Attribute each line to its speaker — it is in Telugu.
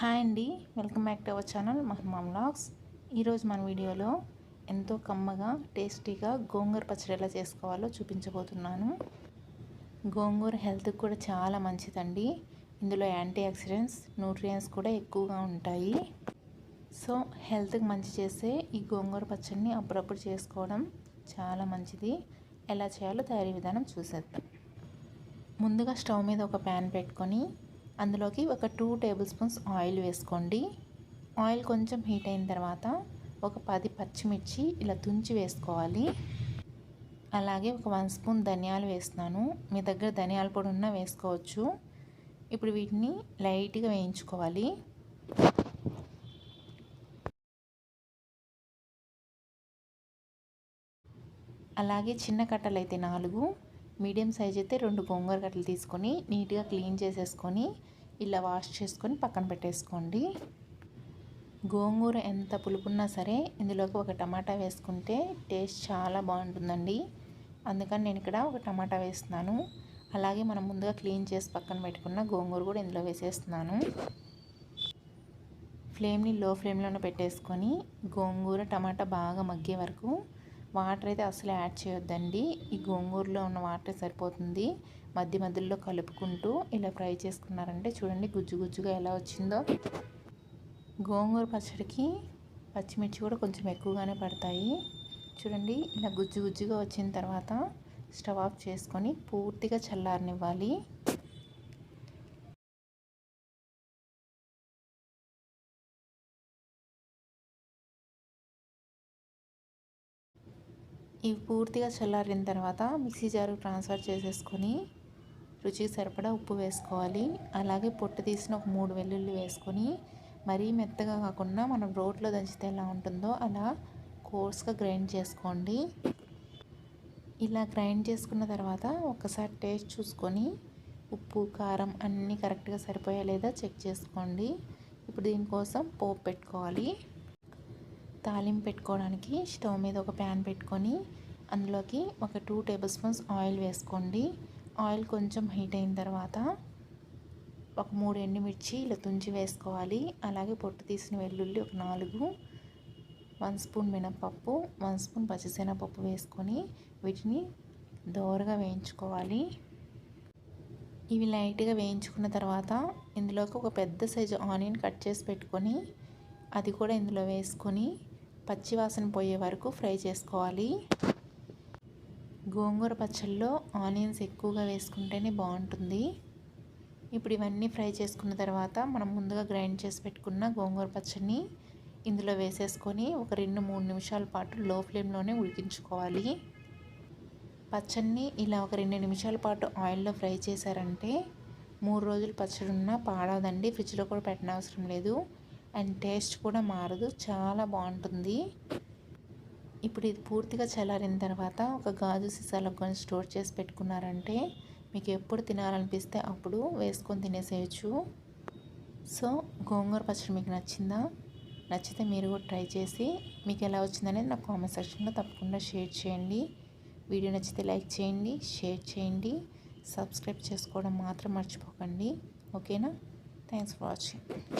Speaker 1: హాయ్ అండి welcome back to our channel మహమామ్ బ్లాగ్స్ ఈరోజు మన వీడియోలో ఎంతో కమ్మగా టేస్టీగా గోంగూర పచ్చడి ఎలా చేసుకోవాలో చూపించబోతున్నాను గోంగూర హెల్త్కి కూడా చాలా మంచిదండి ఇందులో యాంటీ ఆక్సిడెంట్స్ న్యూట్రియన్స్ కూడా ఎక్కువగా ఉంటాయి సో హెల్త్కి మంచి చేసే ఈ గోంగూర పచ్చడిని అప్పుడప్పుడు చేసుకోవడం చాలా మంచిది ఎలా చేయాలో తయారీ విధానం చూసేద్దాం ముందుగా స్టవ్ మీద ఒక ప్యాన్ పెట్టుకొని అందులోకి ఒక టూ టేబుల్ స్పూన్స్ ఆయిల్ వేసుకోండి ఆయిల్ కొంచెం హీట్ అయిన తర్వాత ఒక పది పచ్చిమిర్చి ఇలా తుంచి వేసుకోవాలి అలాగే ఒక వన్ స్పూన్ ధనియాలు వేస్తున్నాను మీ దగ్గర ధనియాల పొడి ఉన్నా వేసుకోవచ్చు ఇప్పుడు వీటిని లైట్గా వేయించుకోవాలి అలాగే చిన్న కట్టలు అయితే నాలుగు మీడియం సైజ్ అయితే రెండు గోంగూర కట్టలు తీసుకొని నీట్గా క్లీన్ చేసేసుకొని ఇలా వాష్ చేసుకొని పక్కన పెట్టేసుకోండి గోంగూర ఎంత పులుపున్నా సరే ఇందులోకి ఒక టమాటా వేసుకుంటే టేస్ట్ చాలా బాగుంటుందండి అందుకని నేను ఇక్కడ ఒక టమాటా వేస్తున్నాను అలాగే మనం ముందుగా క్లీన్ చేసి పక్కన పెట్టుకున్న గోంగూర కూడా ఇందులో వేసేస్తున్నాను ఫ్లేమ్ని లో ఫ్లేమ్లోనే పెట్టేసుకొని గోంగూర టమాటా బాగా మగ్గే వరకు వాటర్ అయితే అసలు యాడ్ చేయొద్దండి ఈ గోంగూరలో ఉన్న వాటర్ సరిపోతుంది మధ్య మధ్యలో కలుపుకుంటూ ఇలా ఫ్రై చేసుకున్నారంటే చూడండి గుజ్జు గుజ్జుగా ఎలా వచ్చిందో గోంగూర పచ్చడికి పచ్చిమిర్చి కూడా కొంచెం ఎక్కువగానే పడతాయి చూడండి ఇలా గుజ్జు గుజ్జుగా వచ్చిన తర్వాత స్టవ్ ఆఫ్ చేసుకొని పూర్తిగా చల్లారనివ్వాలి ఇవి పూర్తిగా చల్లారిన తర్వాత మిక్సీ జారు ట్రాన్స్ఫర్ చేసేసుకొని రుచికి సరిపడా ఉప్పు వేసుకోవాలి అలాగే పొట్టు తీసిన ఒక మూడు వెల్లుల్లి వేసుకొని మరీ మెత్తగా కాకుండా మనం రోట్లో దంచితే ఎలా ఉంటుందో అలా కోర్స్గా గ్రైండ్ చేసుకోండి ఇలా గ్రైండ్ చేసుకున్న తర్వాత ఒకసారి టేస్ట్ చూసుకొని ఉప్పు కారం అన్నీ కరెక్ట్గా సరిపోయా లేదా చెక్ చేసుకోండి ఇప్పుడు దీనికోసం పోపు పెట్టుకోవాలి తాలింపు పెట్టుకోవడానికి స్టవ్ మీద ఒక ప్యాన్ పెట్టుకొని అందులోకి ఒక టూ టేబుల్ స్పూన్స్ ఆయిల్ వేసుకోండి ఆయిల్ కొంచెం హీట్ అయిన తర్వాత ఒక మూడు ఎండుమిర్చి ఇలా తుంచి వేసుకోవాలి అలాగే పొట్టు తీసిన వెల్లుల్లి ఒక నాలుగు వన్ స్పూన్ మినపప్పు వన్ స్పూన్ పచ్చిశనగపప్పు వేసుకొని వీటిని దోరగా వేయించుకోవాలి ఇవి లైట్గా వేయించుకున్న తర్వాత ఇందులోకి ఒక పెద్ద సైజు ఆనియన్ కట్ చేసి పెట్టుకొని అది కూడా ఇందులో వేసుకొని పచ్చివాసన పోయే వరకు ఫ్రై చేసుకోవాలి గోంగూర పచ్చళ్ళలో ఆనియన్స్ ఎక్కువగా వేసుకుంటేనే బాగుంటుంది ఇప్పుడు ఇవన్నీ ఫ్రై చేసుకున్న తర్వాత మనం ముందుగా గ్రైండ్ చేసి పెట్టుకున్న గోంగూర పచ్చడిని ఇందులో వేసేసుకొని ఒక రెండు మూడు నిమిషాల పాటు లో ఫ్లేమ్లోనే ఉడికించుకోవాలి పచ్చడిని ఇలా ఒక రెండు నిమిషాల పాటు ఆయిల్లో ఫ్రై చేశారంటే మూడు రోజులు పచ్చడి ఉన్నా పాడదండి ఫ్రిడ్జ్లో కూడా పెట్టనవసరం లేదు అండ్ టేస్ట్ కూడా మారదు చాలా బాగుంటుంది ఇప్పుడు ఇది పూర్తిగా చల్లారిన తర్వాత ఒక గాజు సీసాలకు కొని స్టోర్ చేసి పెట్టుకున్నారంటే మీకు ఎప్పుడు తినాలనిపిస్తే అప్పుడు వేసుకొని తినేసేయచ్చు సో గోంగూర పచ్చడి మీకు నచ్చిందా నచ్చితే మీరు కూడా ట్రై చేసి మీకు ఎలా వచ్చిందనేది నాకు కామెంట్ సెక్షన్లో తప్పకుండా షేర్ చేయండి వీడియో నచ్చితే లైక్ చేయండి షేర్ చేయండి సబ్స్క్రైబ్ చేసుకోవడం మాత్రం మర్చిపోకండి ఓకేనా థ్యాంక్స్ ఫర్ వాచింగ్